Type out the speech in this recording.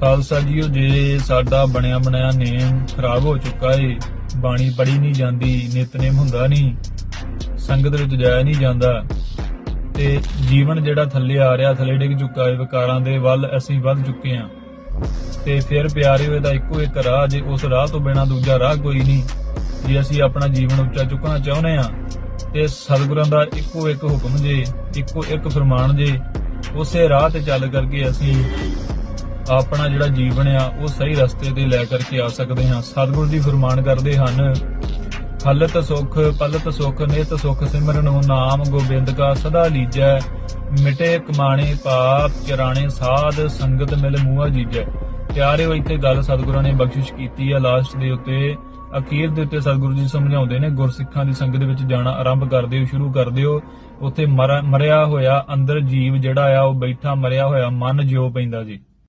Khalsa JIO ਜੇ ਸਾਡਾ ਬਣਿਆ ਬਣਾਇਆ ਨੇਮ ਖਰਾਬ ਹੋ ਚੁੱਕਾ ਏ, ਬਾਣੀ ਪੜੀ ਨਹੀਂ ਜਾਂਦੀ ਨਿਤਨੇਮ ਹੁੰਦਾ ਨਹੀਂ, ਸੰਗਤ ਵਿੱਚ ਜਾਇਆ ਨਹੀਂ ਜਾਂਦਾ, ਤੇ ਜੀਵਨ ਜਿਹੜਾ ਥੱਲੇ ਆ ਰਿਹਾ, ਥੱਲੇ ਡਿੱਗ ਚੁੱਕਾ ਏ, ਵਿਕਾਰਾਂ ਦੇ ਵੱਲ ਅਸੀਂ ਵੱਧ ਚੁੱਕੇ ਹਾਂ ਤੇ ਫਿਰ ਪਿਆਰੇ ਹੋਏ ਇਹਦਾ ਇੱਕੋ ਇੱਕ ਰਾਹ, ਜੇ ਉਸ ਰਾਹ ਤੋਂ ਬਿਨਾ ਦੂਜਾ ਰਾਹ ਕੋਈ ਨਹੀਂ, ਜੇ ਅਸੀਂ ਆਪਣਾ ਜੀਵਨ ਉੱਚਾ ਚੁੱਕਣਾ ਚਾਹੁੰਦੇ ਆ, ਤੇ ਸਤਿਗੁਰਾਂ ਦਾ ਇੱਕੋ ਇੱਕ ਹੁਕਮ ਜੇ, ਇੱਕੋ ਇੱਕ ਫਰਮਾਨ ਜੇ, ਉਸੇ ਰਾਹ ਤੇ ਚੱਲ ਕਰਕੇ ਅਸੀਂ ਆਪਣਾ ਜਿਹੜਾ ਜੀਵਨ ਆ, ਉਹ ਸਹੀ ਰਸਤੇ ਤੇ ਲੈ ਕਰਕੇ ਆ ਸਕਦੇ ਹਾਂ। ਸਤਿਗੁਰੂ ਜੀ ਫਰਮਾਨ ਕਰਦੇ ਹਨ, ਹਲਤ ਸੁਖ, ਪਲਤ ਸੁਖ, ਨਿਤ ਸੁਖ ਸਿਮਰਨੁ ਨਾਮ ਗੋਬਿੰਦ ਕਾ ਸਦਾ ਲੀਜੈ। ਮਿਟੇ ਕਮਾਣੇ ਪਾਪ, ਚਰਾਣੇ ਸਾਧ, ਸੰਗਤ ਮਿਲ ਮੂਆ ਜੀਜੈ। ਪਿਆਰਿਓ, ਇੱਥੇ ਗੱਲ ਸਤਿਗੁਰਾਂ ਨੇ ਬਖਸ਼ਿਸ਼ ਕੀਤੀ ਆ ਲਾਸਟ ਦੇ ਉੱਤੇ। ਅਖੀਰ ਦੇ ਉੱਤੇ ਸਤਿਗੁਰੂ ਜੀ ਸਮਝਾਉਂਦੇ ਨੇ, ਗੁਰਸਿੱਖਾਂ ਦੀ ਸੰਗਤ ਵਿੱਚ ਜਾਣਾ ਆਰੰਭ ਕਰ ਦਿਓ, ਸ਼ੁਰੂ ਕਰ ਦਿਓ। ਉੱਥੇ ਮਰਾ- ਮਰਿਆ ਹੋਇਆ ਅੰਦਰ ਜੀਵ ਜਿਹੜਾ ਆ, ਉਹ ਬੈਠਾ ਮਰਿਆ ਹੋਇਆ, ਮਨ ਜਿਉ ਪੈਂਦਾ ਜੀ।